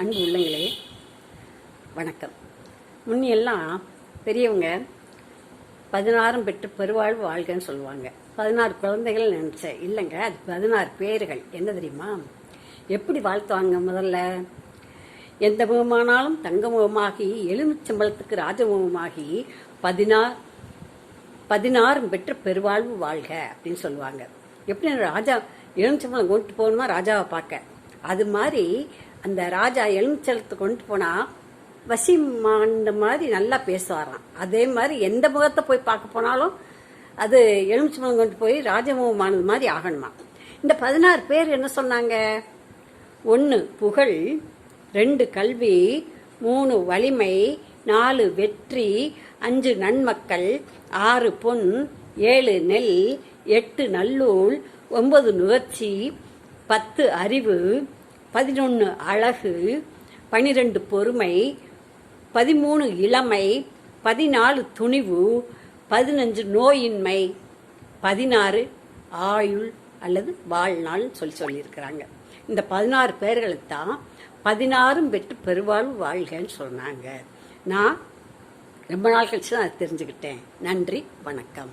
அன்பு உள்ளங்களே வணக்கம். முன்னெல்லாம் பெரியவங்க பதினாறும் பெற்று பெருவாழ்வு வாழ்கன்னு சொல்லுவாங்க. பதினாறு குழந்தைகள் நினச்சேன் இல்லைங்க அது பதினாறு பேர்கள். என்ன தெரியுமா? எப்படி வாழ்த்துவாங்க முதல்ல? எந்த முகமானாலும் தங்க முகமாகி எலுமிச்சம்பளத்துக்கு ராஜமுகமாகி பதினாறு பதினாறும் பெற்று பெருவாழ்வு வாழ்க அப்படின்னு சொல்லுவாங்க. எப்படி ராஜா எலுமிச்சம்பளம் கொண்டு போகணுமா? ராஜாவை பார்க்க. அது மாதிரி அந்த ராஜா எலுமிச்சலத்தை கொண்டு போனா வசிமாண்ட மாதிரி நல்லா பேசுவாராம். அதே மாதிரி எந்த முகத்தை போய் பார்க்க போனாலும் அது எலுமிச்சம்பளம் கொண்டு போய் ராஜமுகமானது மாதிரி ஆகணுமா? இந்த பதினாறு பேர் என்ன சொன்னாங்க? ஒன்று புகழ் ரெண்டு கல்வி மூணு வலிமை நாலு வெற்றி அஞ்சு நன்மக்கள் ஆறு பொன் ஏழு நெல் எட்டு நல்லூல் ஒன்பது நுகர்ச்சி பத்து அறிவு பதினொன்று அழகு பனிரெண்டு பொறுமை பதிமூணு இளமை பதினாலு துணிவு பதினஞ்சு நோயின்மை பதினாறு ஆயுள் அல்லது வாழ்நாள் சொல்லி சொல்லியிருக்கிறாங்க. இந்த பதினாறு பேர்களுக்கு தான் பதினாறும் பெற்று பெருவாழ்வு வாழ்கன்னு சொன்னாங்க. நான் ரொம்ப நாள் கழிச்சு தான் அதை தெரிஞ்சுக்கிட்டேன். நன்றி வணக்கம்.